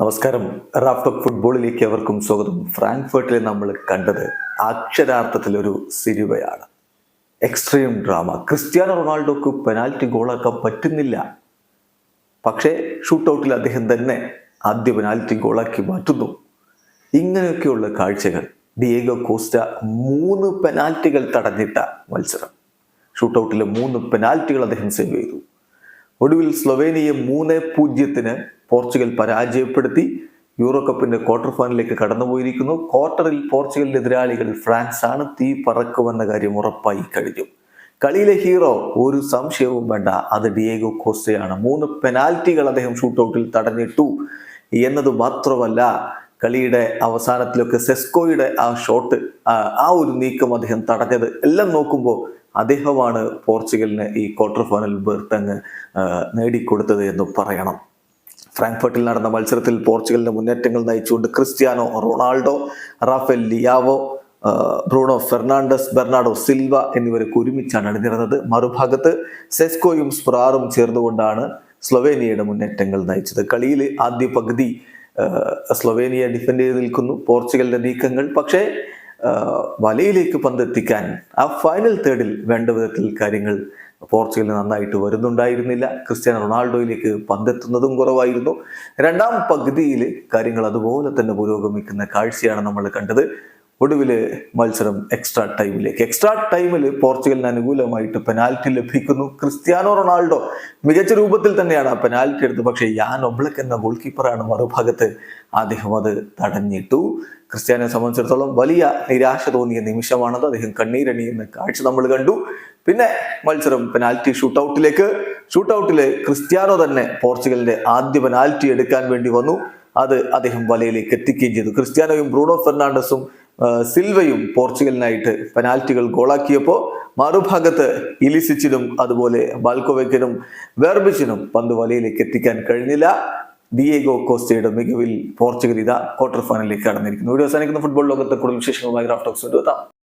നമസ്കാരം. റാഫ്റ്റോക്ക് ഫുട്ബോളിലേക്ക് അവർക്കും സ്വാഗതം. ഫ്രാങ്ക്ഫർട്ടിൽ നമ്മൾ കണ്ടത് അക്ഷരാർത്ഥത്തിൽ ഒരു സിനിമയാണ് എക്സ്ട്രീം ഡ്രാമ. ക്രിസ്ത്യാനോ റൊണാൾഡോക്ക് പെനാൽറ്റി ഗോളാക്കാൻ പറ്റുന്നില്ല. പക്ഷേ ഷൂട്ടൗട്ടിൽ അദ്ദേഹം തന്നെ ആദ്യ പെനാൽറ്റി ഗോളാക്കി മാറ്റുന്നു. ഇങ്ങനെയൊക്കെയുള്ള കാഴ്ചകൾ ഡിയേഗോ കോസ്റ്റ മൂന്ന് പെനാൽറ്റികൾ തടഞ്ഞിട്ട മത്സരം. ഷൂട്ടൗട്ടിലെ മൂന്ന് പെനാൽറ്റികൾ അദ്ദേഹം സേവ് ചെയ്തു. ഒടുവിൽ സ്ലൊവേനിയെ മൂന്ന് പൂജ്യത്തിന് പോർച്ചുഗൽ പരാജയപ്പെടുത്തി യൂറോ കപ്പിന്റെ ക്വാർട്ടർ ഫൈനലിലേക്ക് കടന്നുപോയിരിക്കുന്നു. ക്വാർട്ടറിൽ പോർച്ചുഗലിന്റെ എതിരാളികൾ ഫ്രാൻസ് ആണ് തീ പറക്കുമെന്ന കാര്യം ഉറപ്പായി കഴിഞ്ഞു. കളിയിലെ ഹീറോ ഒരു സംശയവും വേണ്ട അത് ഡിയേഗോ കോസ്റ്റയാണ്. മൂന്ന് പെനാൽറ്റികൾ അദ്ദേഹം ഷൂട്ടൗട്ടിൽ തടഞ്ഞിട്ടു. എന്നത് മാത്രമല്ല കളിയുടെ അവസാനത്തിലൊക്കെ സെസ്കോയുടെ ആ ഷോട്ട് ആ ഒരു നീക്കം അദ്ദേഹം തടഞ്ഞത്. എല്ലാം നോക്കുമ്പോൾ അദ്ദേഹമാണ് പോർച്ചുഗലിന് ഈ ക്വാർട്ടർ ഫൈനൽ ബെർത്തങ്ങ് നേടിക്കൊടുത്തത് എന്ന് പറയണം. ഫ്രാങ്ക്ഫർട്ടിൽ നടന്ന മത്സരത്തിൽ പോർച്ചുഗലിന്റെ മുന്നേറ്റങ്ങൾ നയിച്ചുകൊണ്ട് Cristiano Ronaldo Rafael Leao Bruno Fernandes Bernardo Silva എന്നിവരൊക്കെ ഒരുമിച്ചാണ് അണിനിരുന്നത്. മറുഭാഗത്ത് സെസ്കോയും സ്പ്രാറും ചേർന്നുകൊണ്ടാണ് സ്ലൊവേനിയയുടെ മുന്നേറ്റങ്ങൾ നയിച്ചത്. കളിയിൽ ആദ്യ പകുതി സ്ലൊവേനിയ ഡിഫെൻഡ് ചെയ്ത് നിൽക്കുന്നു. പോർച്ചുഗലിന്റെ നീക്കങ്ങൾ. പക്ഷേ വലയിലേക്ക് പന്തെത്തിക്കാൻ ആ ഫൈനൽ തേർഡിൽ വേണ്ട വിധത്തിൽ കാര്യങ്ങൾ പോർച്ചുഗലിന് നന്നായിട്ട് വരുന്നുണ്ടായിരുന്നില്ല. ക്രിസ്ത്യാനോ റൊണാൾഡോയിലേക്ക് പന്തെത്തുന്നതും കുറവായിരുന്നു. രണ്ടാം പകുതിയിൽ കാര്യങ്ങൾ അതുപോലെ തന്നെ പുരോഗമിക്കുന്ന കാഴ്ചയാണ് നമ്മൾ കണ്ടത്. ഒടുവിൽ മത്സരം എക്സ്ട്രാ ടൈമിലേക്ക് എക്സ്ട്രാ ടൈമിൽ പോർച്ചുഗലിന് അനുകൂലമായിട്ട് പെനാൽറ്റി ലഭിക്കുന്നു. ക്രിസ്ത്യാനോ റൊണാൾഡോ മികച്ച രൂപത്തിൽ തന്നെയാണ് ആ പെനാൽറ്റി എടുത്തത്. പക്ഷേ യാൻ ഒബ്ലക് എന്ന ഗോൾ കീപ്പറാണ് മറുഭാഗത്ത്. അദ്ദേഹം അത് തടഞ്ഞിട്ടു. ക്രിസ്ത്യാനോയെ സംബന്ധിച്ചിടത്തോളം വലിയ നിരാശ തോന്നിയ നിമിഷമാണത്. അദ്ദേഹം കണ്ണീരണിയുന്ന കാഴ്ച നമ്മൾ കണ്ടു. പിന്നെ മത്സരം പെനാൽറ്റി ഷൂട്ടൗട്ടിലേക്ക് ഷൂട്ടൗട്ടിൽ ക്രിസ്ത്യാനോ തന്നെ പോർച്ചുഗലിന്റെ ആദ്യ പെനാൽറ്റി എടുക്കാൻ വേണ്ടി വന്നു. അത് അദ്ദേഹം വലയിലേക്ക് എത്തിക്കുകയും ചെയ്തു. ക്രിസ്ത്യാനോയും ബ്രൂണോ ഫെർണാണ്ടസും സിൽവയും പോർച്ചുഗലിനായിട്ട് പെനാൽറ്റികൾ ഗോളാക്കിയപ്പോൾ മറുഭാഗത്ത് ഇലിസിച്ചിനും അതുപോലെ ബാൽക്കോവെക്കിനും വെർബിച്ചിനും പന്ത് വലയിലേക്ക് എത്തിക്കാൻ കഴിഞ്ഞില്ല. ഡിയേഗോ കോസ്റ്റയുടെ മികവിൽ പോർച്ചുഗൽ ഇതാ ക്വാർട്ടർ ഫൈനലിലേക്ക് കടന്നിരിക്കുന്നു. വീഡിയോ അവസാനിക്കുന്ന. ഫുട്ബോൾ ലോകത്തെ കൂടുതൽ വിശേഷങ്ങളുമായി റാഫ്റ്റോക്സ് എത്താം.